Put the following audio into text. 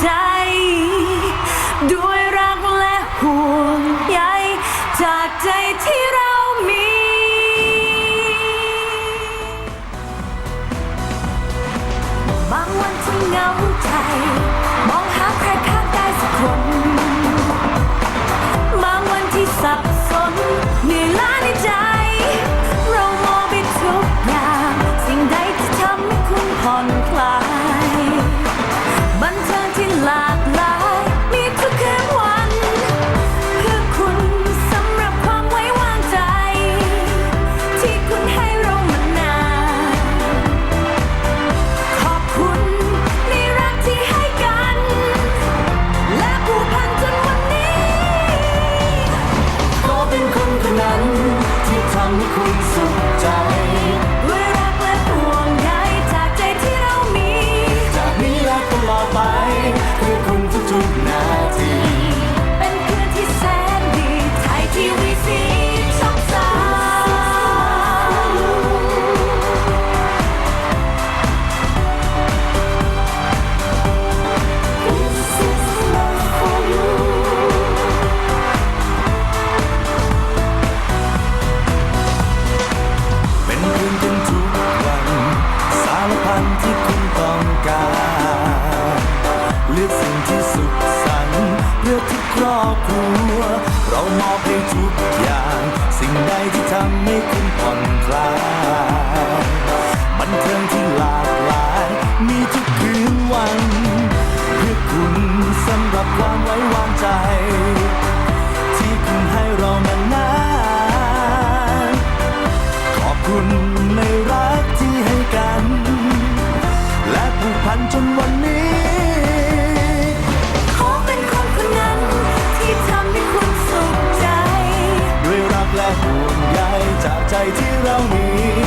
ใจ ด้วยรักและห่วงใยจากใจที่รัก ทุกอย่าง สิ่งใดที่ทำให้คุณผ่อนคลายบันเทิงที่หลากหลาย มีทุกคืนวัน เพื่อคุณสำหรับความไว้ ใหญ่จากใจที่เรามี